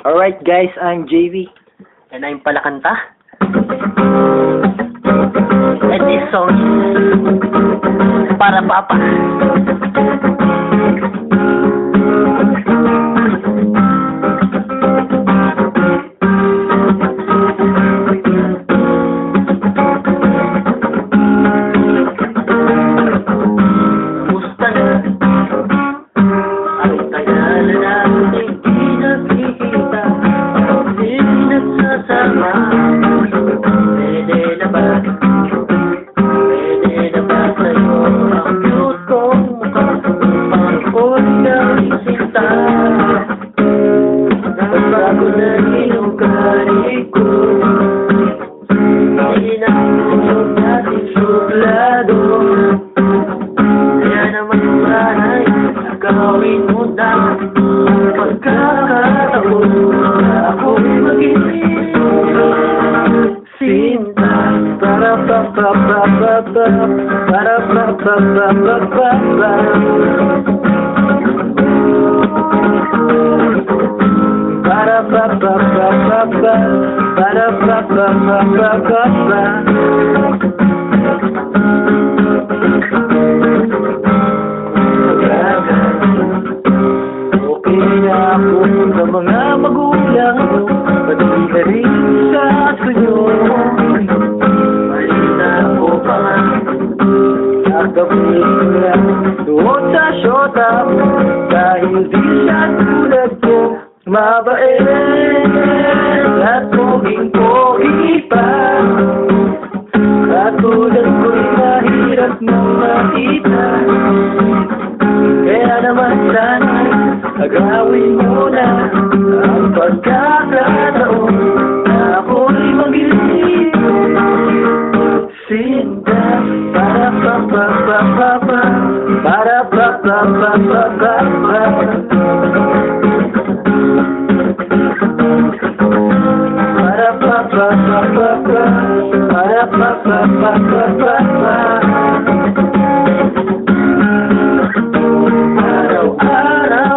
Alright guys, I'm JV. And I'm Palakanta. And this song is para Papa. Suplado kaya naman sana'y gawin mo na Pagkakataon ako'y mag-isip Sinta Para pa pa pa pa pa Para pa pa pa pa pa pa Para pa pa pa pa pa Para pa pa pa pa pa pa doon sa syota Dahil di siya tulad ko. Mabait at poging-pogi pa. Katulad ko'y mahirap nang makita. Kaya naman sana agawin mo na Ang pagkakataon na ako'y mag-isip Sinta. Para pa pa pa pa pa ba da ba ba ba ba ba ba ba da ba ba ba ba ba ba da ba ba ba ba ba ba Araw-araw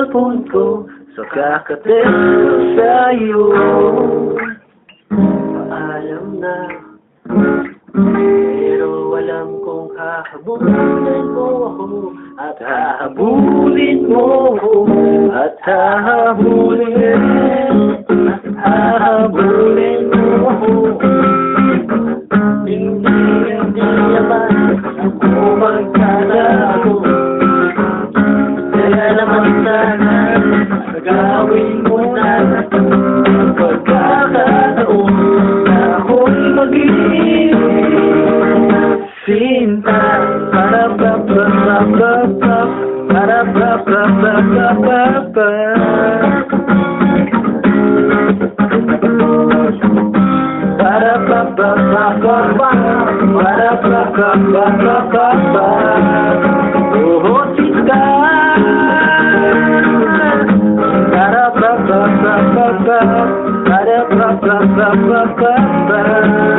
cellphone ko Sa kakatext sa'yo. Paalam na. Pero alam kong hahabulin mo ako At hahabulin mo ako At hahabulin At hahabulin mo ako Para pa pa pa pa pa pa Para pa pa pa pa pa Para pa pa pa pa pa pa Oh, sinta Para pa pa pa pa pa Para pa pa pa pa pa pa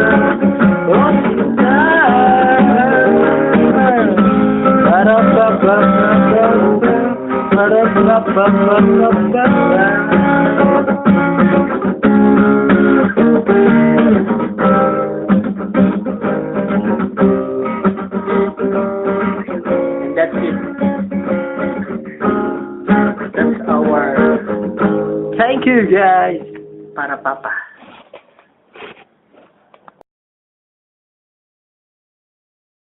that's it. That's our Thank you guys para Papa.